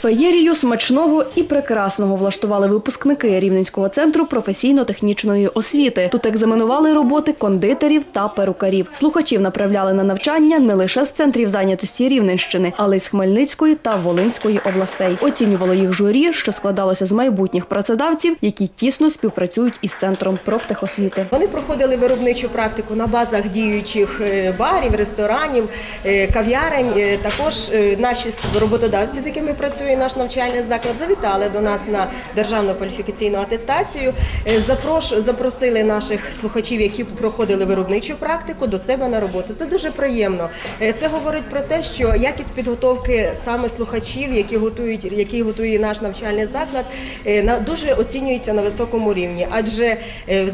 Феєрію смачного і прекрасного влаштували випускники Рівненського центру професійно-технічної освіти. Тут екзаменували роботи кондитерів та перукарів. Слухачів направляли на навчання не лише з центрів зайнятості Рівненщини, але й з Хмельницької та Волинської областей. Оцінювало їх журі, що складалося з майбутніх працедавців, які тісно співпрацюють із центром профтехосвіти. Вони проходили виробничу практику на базах діючих е, барів, ресторанів, е, кав'ярень. Е, Також наші роботодавці, з якими працює наш навчальний заклад, завітали до нас на державну кваліфікаційну атестацію. Е, запросили наших слухачів, які проходили виробничу практику, до себе на роботу. Це дуже приємно. Е, Це говорить про те, що якість підготовки саме слухачів, які готують, які готує наш навчальний заклад, е, дуже оцінюється на високому рівні. Адже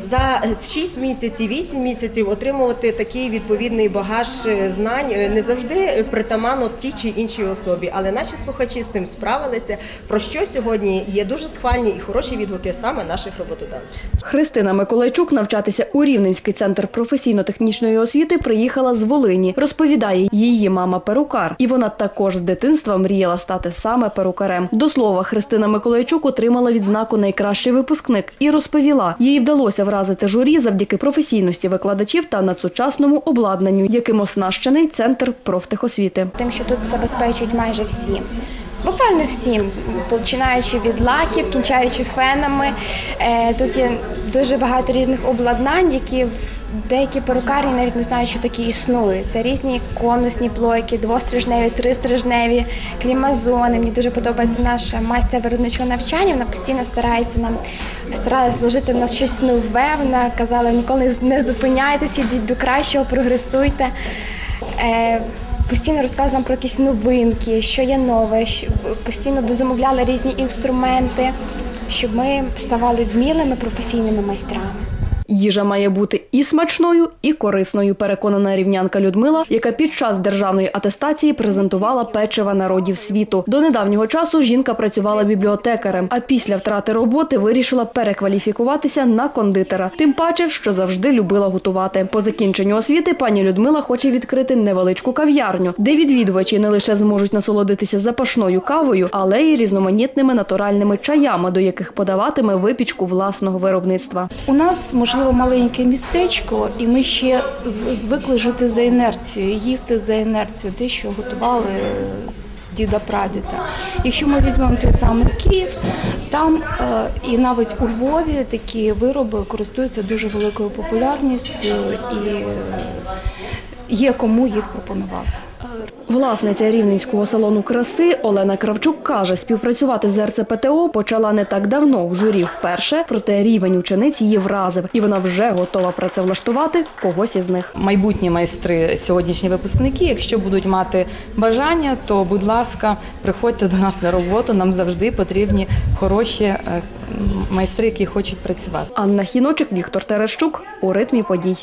за 6 місяців, 8 місяців отримувати такий відповідний багаж знань не завжди притаманно тій чи іншій особі. Але наші слухачі з цим справилися. Про що сьогодні є дуже схвальні і хороші відгуки саме наших роботодавців. Христина Миколайчук навчатися у Рівненський центр професійно-технічної освіти приїхала з Волині. Розповідає, її мама перукар, і вона також з дитинства мріяла стати саме перукарем. До слова, Христина Миколайчук отримала відзнаку найкращий випускник і розповіла, їй вдалося вразити журі завдяки професійності викладачів та надсучасному обладнанню, яким оснащений центр профтехосвіти. тим, що тут забезпечують майже всім. Буквально всім, починаючи від лаків, кінчаючи фенами. Е, Тут є дуже багато різних обладнань, які в- деякі перукарні навіть не знають, що такі існують. Це різні конусні плойки, двострижневі, тристрижневі, клімазони. Мені дуже подобається наша майстер виробничого навчання. Вона постійно старається нам старається служити в нас щось нове. Вона казала, ніколи не зупиняйтеся, йдіть до кращого, прогресуйте. Постійно розказувала про якісь новинки, що є нове, постійно дозамовляла різні інструменти, щоб ми ставали вмілими професійними майстрами. Їжа має бути і смачною, і корисною, переконана рівнянка Людмила, яка під час державної атестації презентувала печива народів світу. До недавнього часу жінка працювала бібліотекарем, а після втрати роботи вирішила перекваліфікуватися на кондитера. Тим паче, що завжди любила готувати. По закінченню освіти пані Людмила хоче відкрити невеличку кав'ярню, де відвідувачі не лише зможуть насолодитися запашною кавою, але й різноманітними натуральними чаями, до яких подаватиме випічку власного виробництва. У нас можливо маленьке містечко, і ми ще звикли жити за інерцією, їсти за інерцією, те, що готували з діда прадіда. Якщо ми візьмемо той самий Київ, там е, і навіть у Львові такі вироби користуються дуже великою популярністю і е, є кому їх пропонувати. Власниця рівненського салону краси Олена Кравчук каже, співпрацювати з РЦПТО почала не так давно в журі вперше, проте рівень учениць її вразив, і вона вже готова працевлаштувати когось із них. майбутні майстри, сьогоднішні випускники. Якщо будуть мати бажання, то будь ласка, приходьте до нас на роботу. Нам завжди потрібні хороші е, майстри, які хочуть працювати. Анна Хіночик, Віктор Терещук у ритмі подій.